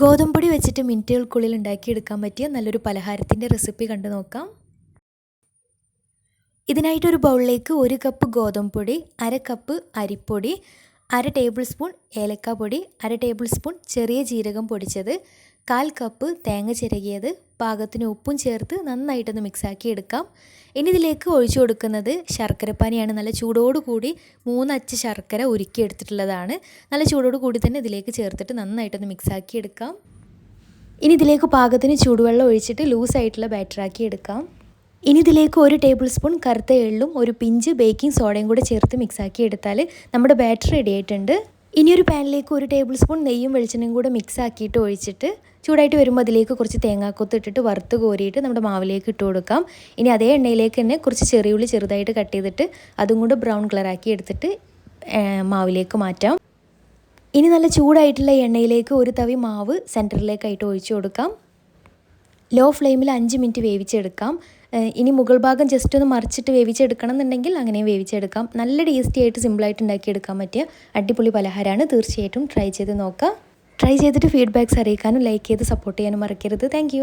ഗോതമ്പൊടി വെച്ചിട്ട് മിനിറ്റുകൾക്കുള്ളിൽ ഉണ്ടാക്കിയെടുക്കാൻ പറ്റിയ നല്ലൊരു പലഹാരത്തിന്റെ റെസിപ്പി കണ്ടു നോക്കാം. ഇതിനായിട്ടൊരു ബൗളിലേക്ക് ഒരു കപ്പ് ഗോതമ്പൊടി അര കപ്പ് അരിപ്പൊടി അര ടേബിൾ സ്പൂൺ ഏലക്കാപ്പൊടി അര ടേബിൾ സ്പൂൺ ചെറിയ ജീരകം പൊടിച്ചത് കാൽ കപ്പ് തേങ്ങ ചിരകിയത് പാകത്തിന് ഉപ്പും ചേർത്ത് നന്നായിട്ടൊന്ന് മിക്സാക്കി എടുക്കാം. ഇനി ഇതിലേക്ക് ഒഴിച്ചു കൊടുക്കുന്നത് ശർക്കരപ്പാനിയാണ്. നല്ല ചൂടോടുകൂടി മൂന്നച്ച് ശർക്കര ഉരുക്കിയെടുത്തിട്ടുള്ളതാണ്. നല്ല ചൂടോട് കൂടി തന്നെ ഇതിലേക്ക് ചേർത്തിട്ട് നന്നായിട്ടൊന്ന് മിക്സാക്കി എടുക്കാം. ഇനി ഇതിലേക്ക് പാകത്തിന് ചൂടുവെള്ളം ഒഴിച്ചിട്ട് ലൂസായിട്ടുള്ള ബാറ്ററാക്കി എടുക്കാം. ഇനി ഇതിലേക്ക് ഒരു ടേബിൾ സ്പൂൺ കറുത്ത എള്ളും ഒരു പിഞ്ച് ബേക്കിംഗ് സോഡയും കൂടെ ചേർത്ത് മിക്സാക്കി എടുത്താൽ നമ്മുടെ ബാറ്റർ റെഡി ആയിട്ടുണ്ട്. ഇനി ഒരു പാനിലേക്ക് ഒരു ടേബിൾ സ്പൂൺ നെയ്യും വെളിച്ചെണ്ണയും കൂടെ മിക്സ് ആക്കിയിട്ട് ഒഴിച്ചിട്ട് ചൂടായിട്ട് വരുമ്പോൾ അതിലേക്ക് കുറച്ച് തേങ്ങാക്കൊത്ത് ഇട്ടിട്ട് വറുത്ത് കോരിയിട്ട് നമ്മുടെ മാവിലേക്ക് ഇട്ട് കൊടുക്കാം. ഇനി അതേ എണ്ണയിലേക്ക് തന്നെ കുറച്ച് ചെറിയുള്ളി ചെറുതായിട്ട് കട്ട് ചെയ്തിട്ട് അതും കൂടെ ബ്രൗൺ കളറാക്കി എടുത്തിട്ട് മാവിലേക്ക് മാറ്റാം. ഇനി നല്ല ചൂടായിട്ടുള്ള എണ്ണയിലേക്ക് ഒരു തവി മാവ് സെന്ററിലേക്കായിട്ട് ഒഴിച്ചു കൊടുക്കാം. ലോ ഫ്ലെയിമിൽ അഞ്ച് മിനിറ്റ് വേവിച്ചെടുക്കാം. ഇനി മുകൾ ഭാഗം ജസ്റ്റ് ഒന്ന് മറിച്ചിട്ട് വേവിച്ചെടുക്കണം എന്നുണ്ടെങ്കിൽ അങ്ങനെയും വേവിച്ചെടുക്കാം. നല്ല ടേസ്റ്റി ആയിട്ട് സിമ്പിളായിട്ട് ഉണ്ടാക്കിയെടുക്കാൻ പറ്റിയ അടിപൊളി പലഹാരമാണ്. തീർച്ചയായിട്ടും ട്രൈ ചെയ്ത് നോക്കാം. ട്രൈ ചെയ്തിട്ട് ഫീഡ്ബാക്ക്സ് അറിയിക്കാനും ലൈക്ക് ചെയ്ത് സപ്പോർട്ട് ചെയ്യാനും മറക്കരുത്. താങ്ക്